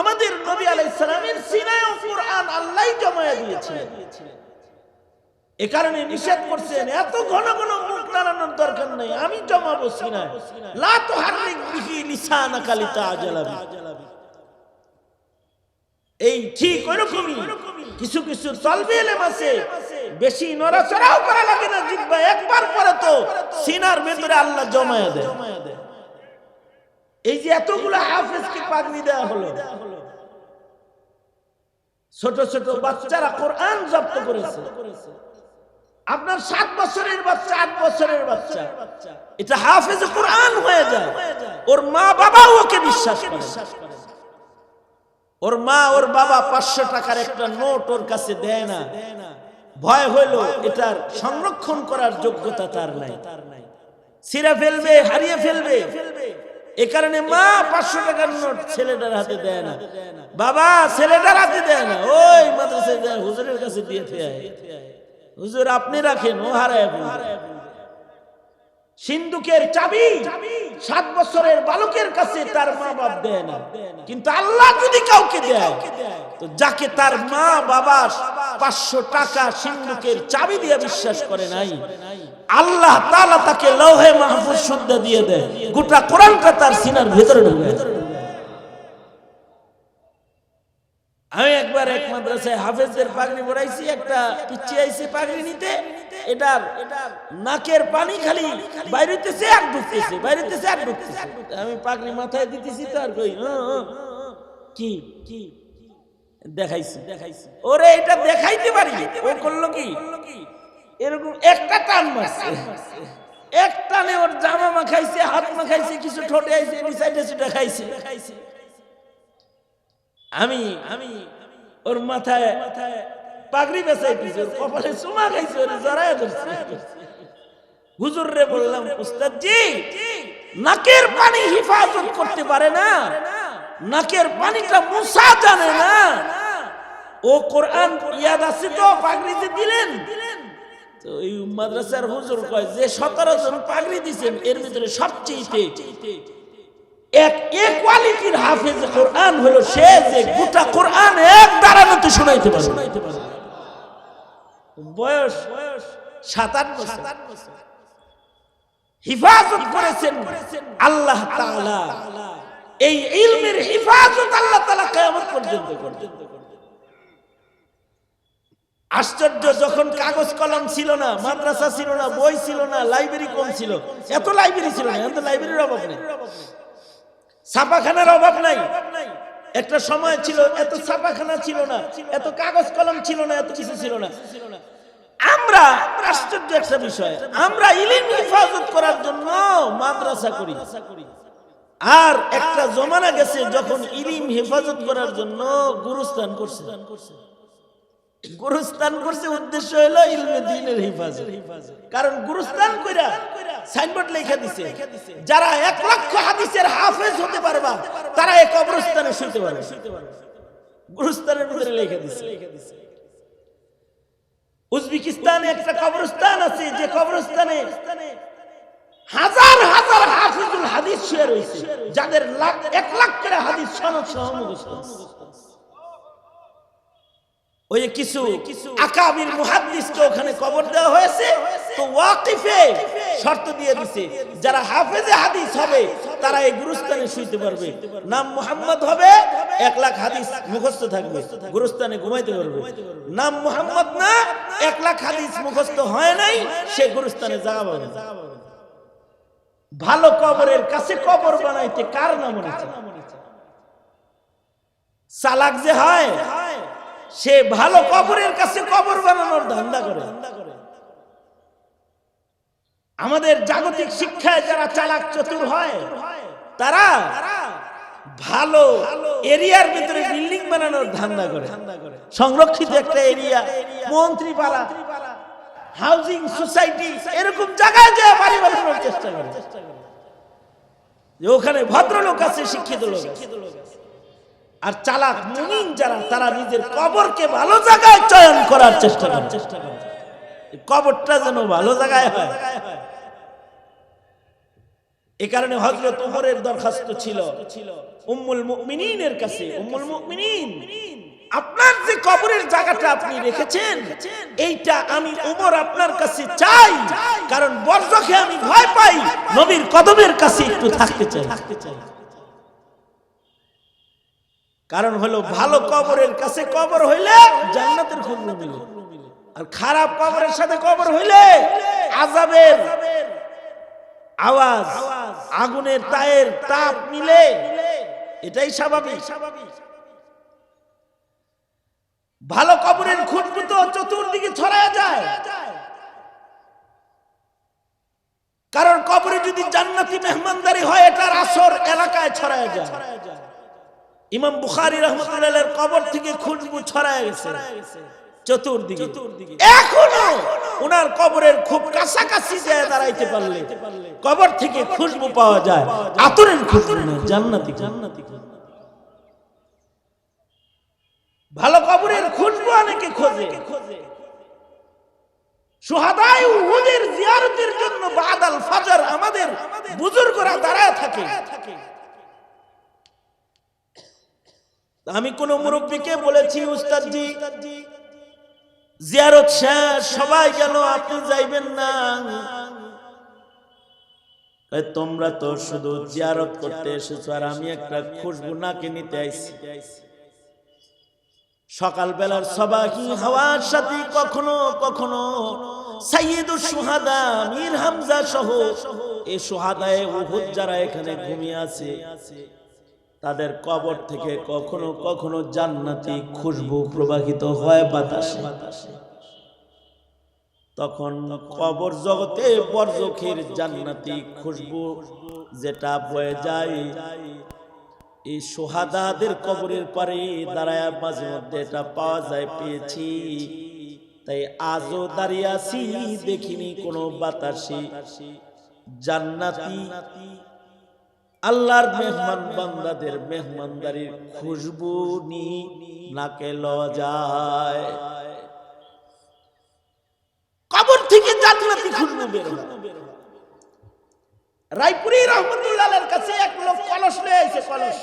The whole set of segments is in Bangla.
আমাদের নবী আলাইসালামের সিনায় কোরআন আল্লাহ জমায়া দিয়েছিলেন এ কারণে নিষেধ করছেন, এত ঘন ঘন মুখ নাড়ানোর দরকার নেই, আমি জমাবো সিনায়। লা তো হারিক বিহি। লিতাআজালাবি এই ঠিক ওইরকমই কিছু কিছু তলবে এলেম আছে, বেশি নড়াচড়াও করা লাগে না জিব্বা, একবার পরে তো সিনার ভেতরে আল্লাহ জমায়া দেয়। এই যে এতগুলো হাফেজকে পাগড়ি দেওয়া হলো, ছোট ছোট বাচ্চারা কোরআন জব্দ করেছে। আপনার সাত বছরের বাচ্চা, আট বছরের বাচ্চা, এটা হাফেজ কোরআন হয়ে যায়। ওর মা বাবাও ওকে বিশ্বাস করে। ওর মা, ওর বাবা পাঁচশো টাকার একটা নোট ওর কাছে দেয় না। ভয় হইল, এটার সংরক্ষণ করার যোগ্যতা তার নাই। ছিঁড়ে ফেলবে, হারিয়ে ফেলবে ফেলবে। এ কারণে মা পাঁচশো টাকার নোট ছেলেটার হাতে দেয় না। বাবা ছেলেটার হাতে দেয় না। ওই মাদ্রাসায় দেয় হুজুরের কাছে দিয়ে ফেয় হুজুর আপনি রাখেন ও হারায়। সিন্ধুকের চাবি সাত বছরের বালকের কাছে তার মা বাপ দেয় না। কিন্তু আল্লাহ যদি কাউকে দেয় তো যাকে তার মা বাবা পাঁচশো টাকা সিন্ধুকের চাবি দিয়ে বিশ্বাস করে নাই। আল্লাহ তাআলা তাকে লৌহে মাহফুজ শুদ্ধ দিয়ে দেয়। গোটা কোরআনটা তার সিনার ভেতরে ঢুকে। আমি একবার এক মাদ্রাসায় হাফেজদের পাগড়ি পড়াইছি একটা পিচ্ছি আইছে পাগড়ি নিতে। এটার নাকের পানি খালি বাইরেতেছে আর ঢুকতেছে বাইরেতেছে আর ঢুকতেছে। আমি পাগড়ি মাথায় দিতেছি তো আর কই। হ্যাঁ, হ্যাঁ, কি কি? দেখাইছি। দেখাইছি ওরে, এটা দেখাইতে পারি? ও করল কি? এরকম একটা টান মারছে। এক টানে ওর জামা মাখাইছে, হাত মাখাইছে, কিছু ঠোঁটে আইছে সেটা খাইছে। আমি আমি ওর মাথায় মাথায় পাগড়ি বেসাই দিছে কপালে চুমা খাইছে, ওরে জড়ায় ধরছে। হুজুর রে বললাম উস্তাদ জি নাকের পানি হিফাজত করতে পারে না? নাকের পানিটা মুসা জানে না। ও কোরআন ইয়াদ আছে তো, পাগড়িতে দিলেন। তো এই মাদ্রাসার হুজুর কয়, যে সতেরো জন পাগড়ি দিছেন, এর ভিতরে সবচেয়ে এক এক কোয়ালিটির হাফেজ কোরআন হলো সে যে গোটা কোরআন এক দাঁড়ানোতে শোনাইতে পারে বয়স বয়স সাত আট বছর। হিফাজত করেছেন আল্লাহ তাআলা। এই ইলমের হিফাজত আল্লাহ তাআলা কিয়ামত পর্যন্ত করবেন আশ্চর্য, যখন কাগজ কলম ছিল না, মাদ্রাসা ছিল না, বই ছিল না, লাইব্রেরি কম ছিল, এত লাইব্রেরি ছিল না এত লাইব্রেরির অভাব নেই। ছাপাখানার অভাব নাই। একটা সময় ছিল, এত ছাপাখানা ছিল না, এত কাগজ কলম ছিল না, এত কিছু ছিল না। আমরা, আশ্চর্য একটা বিষয়, আমরা ইলিম হেফাজত করার জন্য মাদ্রাসা করি। আর একটা জমানা গেছে যখন ইলিম হেফাজত করার জন্য গুরুস্থান করছে। গুরুস্থান করছে উদ্দেশ্য হলো ইলমে দিনের হেফাজত। কারণ গুরুস্থান কইরা সাইনবোর্ড লেখা দিছে, যারা এক লক্ষ হাদিসের হাফেজ হতে পারবা, তারা এই কবরস্থানে শুইতে পারবে। গুরুস্থানের ভিতরে লেখা দিছে। উজবেকিস্তানে একটা কবরস্থান আছে, যে কবরস্থানে হাজার হাদিস শুয়ে রয়েছে, যাদের লাখ, এক লাখ করে হাদিস সনদ সহ মুখস্থ ওই কিছু আকাবির মুহাদ্দিসকে ওখানে কবর দেওয়া হয়েছে, তো ওয়াকিফে শর্ত দিয়ে দিছে, যারা হাফেজে হাদিস হবে, তারা এই গুরুস্থানে শুইতে পারবে। নাম মুহাম্মদ হবে, এক লাখ হাদিস মুখস্থ থাকবে, গুরুস্থানে ঘুমাইতে পারবে। নাম মুহাম্মদ না, এক লাখ হাদিস মুখস্থ হয় নাই, সে গুরুস্থানে না। ভালো কবরের কাছে কবর বানাইতে কার নাম মনে চালাক যে হয় সে ভালো কবরের কাছে কবর বানানোর ধান্দা করে। আমাদের জাগতিক শিক্ষায় যারা চালাক চতুর হয় তারা ভালো এরিয়ার ভিতরে বিল্ডিং বানানোর ধান্দা করে। সংরক্ষিত একটা এরিয়া মন্ত্রী পাড়া হাউজিং সোসাইটি এরকম জায়গায় যে বাড়ি বানানোর চেষ্টা করে। যে ওখানে ভদ্রলোক আছে, শিক্ষিত লোক। আর চালাক মুমিন যারা, তারা নিজের কবরকে ভালো জায়গায় চয়ন করার চেষ্টা করে। চেষ্টা করে কবরটা যেন ভালো জায়গায় হয়। এ কারণে হজরত উমরের দরখাস্ত ছিল। উম্মুল মুমিনিনের কাছে। উম্মুল মুমিনিন, আপনার যে কবরের জায়গাটা আপনি রেখেছেন, এইটা আমি উমর আপনার কাছে চাই। কারণ বর্জকে আমি ভয় পাই, নবীর কদমের কাছে একটু থাকতে চাই। কারণ হলো ভালো কবরের কাছে কবর হইলে জান্নাতের খবর মিলে। আর খারাপ কবরের সাথে কবর হইলে আজাবের আওয়াজ আগুনের তায়ের তাপ মিলে। এটাই স্বাভাবিক। ভালো কবরের খুশবু তো চতুর্দিকে ছড়ায় যায়। কারণ কবরে যদি জান্নাতি মেহমানদারি হয় এটার আসর এলাকায় ছড়ায় যায়। ইমাম বুখারি রহমতুল্লাহ কবর থেকে খুশবু ছড়ায় গেছে। চতুর্দিকে। এখনও ওনার কবরের খুব কাছাকাছি যায় দাঁড়াইতে পারলে কবর থেকে খুশবু পাওয়া যায়। আতরের খুশবু না জান্নাতি জান্নাতি ভালো কবরের খুশবু অনেকে খোঁজে। উহুদের জিয়ারতের জন্য বাদাল ফাজর আমাদের বুজুর্গরা দাঁড়ায় থাকে। আমি কোন মুরব্বীকে বলেছি উস্তাদজি জিয়ারত শেষ, সবাই গেল, আপনি যাইবেন না। তোমরা তো শুধু জিয়ারত করতে এসেছ, আর আমি একটা খুশবু নাকে নিতে আইছি। সকালবেলার সবাহি হাওয়ার সাথে কখনো কখনো সাইয়েদুর সুহাদা, মীর হামজা সহ এই সুহাদায় উহুদ যারা এখানে ঘুমিয়ে আছে তাদের কবর থেকে কখনো কখনো জান্নাতি খুশবু প্রবাহিত হয় বাতাসে। তখন কবর জগতে বরজখের জান্নাতি খুশবু যেটা বয়ে যায়, এই সোহাদাদের কবরের পারে দাঁড়ায় মাঝে মধ্যে এটা পাওয়া যায়, পেয়েছি। তাই আজও দাঁড়িয়ে আছি, দেখিনি কোনো বাতাসে। জান্নাতি আল্লাহর মেহমান বান্দাদের মেহমানদারির খুশবু নি নাকে যায়। কবর থেকে জান্নাতি খুশবু বের রায়পুরি রহমতুল্লাহের কাছে এক লোক কলস নিয়ে আইছে কলস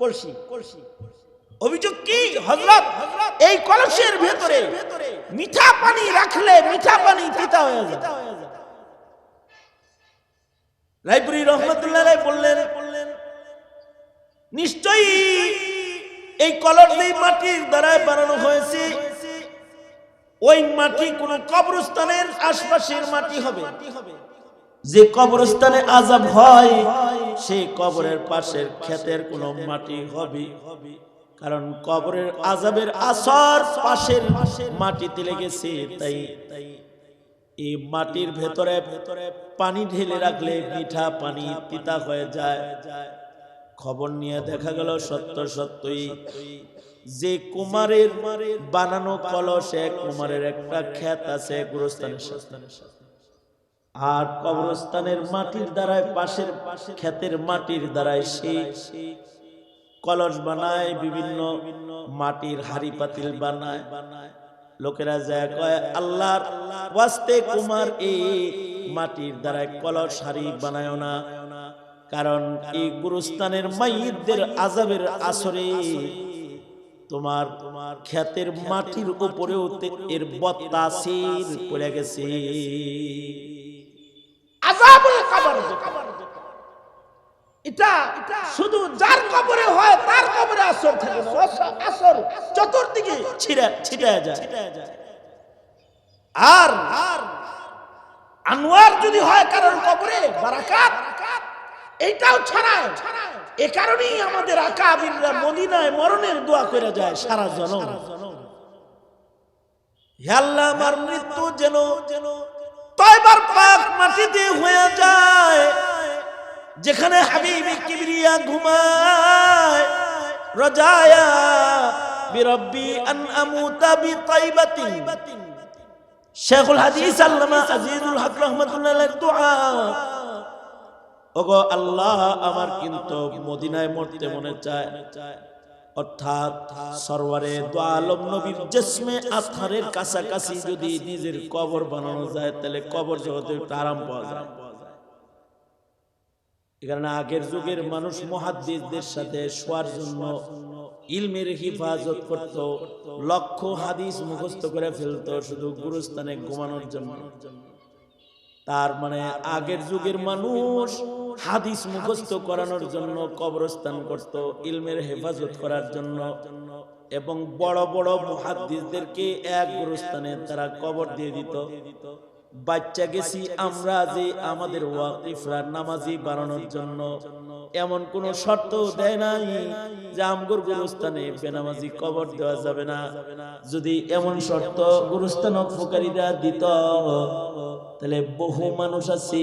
কলসি। কলসি। অভিযোগ কি? হযরত, এই কলসের ভেতরে মিঠা পানি রাখলে মিঠা পানি তিতা হয়ে যায়। রায়পুরি রহমতুল্লাহ বললেন, নিশ্চয়ই এই কলস দিয়ে মাটির দ্বারা বানানো হয়েছে, ওই মাটি কোন কবরস্থানের আশপাশের মাটি হবে। যে কবরস্থানে আজাব হয়, সেই কবরের পাশের ক্ষেতের কোন মাটি হবে। কারণ কবরের আজাবের আসর পাশের মাটিতে লেগেছে, তাই এই মাটির ভেতরে ভেতরে পানি ঢেলে রাখলে মিঠা পানি তিতা হয়ে যায়। খবর নিয়ে দেখা গেল সত্য সত্যই। যে কুমারের বানানো কলসে কুমারের একটা ক্ষেত আছে গুরুস্থানের সাথে। আর কবরস্থানের মাটির দ্বারায়, পাশের ক্ষেতের মাটির দ্বারায় সে কলস বানায়, বিভিন্ন মাটির হাড়ি পাতিল বানায় বানায়। লোকেরা যায়, কয়, আল্লাহর ওয়াস্তে কুমার এই মাটির দ্বারায় কলস হাড়ি বানায় না কারণ এই গুরুস্থানের মাইয়দের আজাবের আসরে তোমার তোমার ক্ষেতের মাটির উপরেও এর বত্তাসির পড়ে গেছে আজাবুল কবর যেটা। এটা শুধু যার কবরে হয়, তার কবরে চতুর্দিকে আর যদি হয় কারণ কবরে ছড়ায়। এ কারণেই আমাদের মরণের দোয়া করে যায় সারা আমার মৃত্যু যেন যেন তয়বার পাক মাটিতে হয়ে যায়। যেখানে হাবিবি কিবরিয়া ঘুমায়, রজায়া বিরব্বি আন আমুতা বিতাইবাতিন। শেখুল হাদিস আল্লামা আজিজুল হক রহমাতুল্লাহ দোয়া। ওগো আল্লাহ আমার কিন্তু মদিনায় মরতে মনে চায়। অর্থাৎ সরওয়ারে দো আলম নবীর জেসমে আথারের কাছাকাছি যদি নিজের কবর বানানো যায়, তাহলে কবর জগতে আরাম পাওয়া যায়। কারণে আগের যুগের মানুষ মহাদ্দিসদের সাথে শোয়ার জন্য ইলমের হিফাজত করত, লক্ষ হাদিস মুখস্থ করে ফেলতো, শুধু গুরুস্থানে ঘুমানোর জন্য। তার মানে আগের যুগের মানুষ হাদিস মুখস্থ করানোর জন্য কবরস্থান করত, ইলমের হেফাজত করার জন্য। এবং বড় বড় মুহাদ্দিসদেরকে এক গুরুস্থানে তারা কবর দিয়ে দিত। বাচ্চা গেছি আমরা যে আমাদের ওয়াকিফরা নামাজি বানানোর জন্য এমন কোন শর্ত দেয় নাই যে আমগর গুরুস্থানে বেনামাজি কবর দেওয়া যাবে না। যদি এমন শর্ত গুরুস্থান উপকারীরা দিত তাহলে বহু মানুষ আছে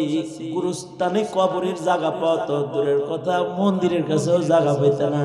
গুরুস্থানে কবরের জায়গা পাওয়া তো দূরের কথা মন্দিরের কাছেও জায়গা পেত না।